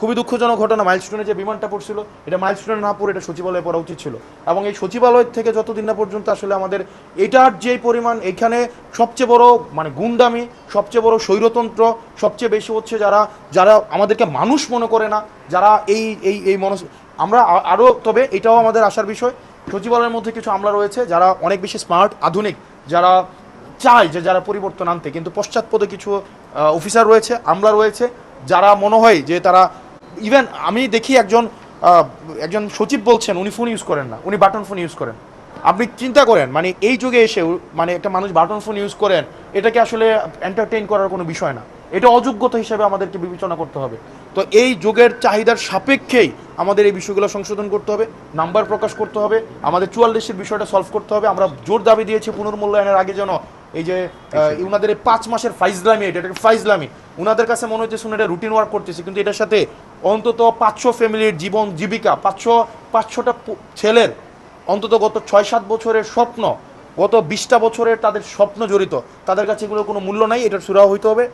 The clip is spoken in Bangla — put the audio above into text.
খুবই দুঃখজনক ঘটনা। মাইলস্টোনে যে বিমানটা পড়ছিল, এটা মাইলস্টোনে না পড়ে এটা সচিবালয়ে পড়া উচিত ছিল। এবং এই সচিবালয় থেকে যতদিন না পর্যন্ত আসলে আমাদের এটার যে পরিমাণ, এখানে সবচেয়ে বড় মানে গুন্ডামি, সবচেয়ে বড় স্বৈরতন্ত্র, সবচেয়ে বেশি হচ্ছে যারা যারা আমাদেরকে মানুষ মনে করে না, যারা এই এই এই মনস, আমরা আরও তবে এটাও আমাদের আসার বিষয়। সচিবালয়ের মধ্যে কিছু আমলা রয়েছে, যারা অনেক বেশি স্মার্ট আধুনিক, যারা চায় যে যারা পরিবর্তন আনতে। কিন্তু পশ্চাৎপদে কিছু অফিসার রয়েছে, আমলা রয়েছে, যারা মনে হয় যে তারা ইভেন আমি দেখি একজন একজন সচিব বলছেন, উনি ফোন ইউজ করেন না, উনি বাটন ফোন ইউজ করেন। আপনি চিন্তা করেন মানে এই যুগে এসে মানে একটা মানুষ বাটন ফোন ইউজ করেন, এটাকে আসলে এন্টারটেইন করার কোনো বিষয় না। এটা অযোগ্যতা হিসেবে আমাদেরকে বিবেচনা করতে হবে। তো এই যুগের চাহিদার সাপেক্ষেই আমাদের এই বিষয়গুলো সংশোধন করতে হবে নাম্বার প্রকাশ করতে হবে, আমাদের চুয়াল্লিশের বিষয়টা সলভ করতে হবে। আমরা জোর দাবি দিয়েছি পুনর্মূল্যায়নের আগে যেন এই যে ওনাদের উনাদের এই পাঁচ মাসের ফাইজলামি এটা এটাকে ফাইজলামি। উনাদের কাছে মনে হচ্ছে শুনে এটা রুটিন ওয়ার্ক করতেছে। কিন্তু এটার সাথে অন্তত পাঁচশো ফ্যামিলির জীবন জীবিকা পাঁচশো পাঁচশোটা ছেলের অন্তত গত ছয় সাত বছরের স্বপ্ন গত বিশটা বছরের তাদের স্বপ্ন জড়িত। তাদের কাছে এগুলোর কোনো মূল্য নাই এটার সুরাহ হইতে হবে।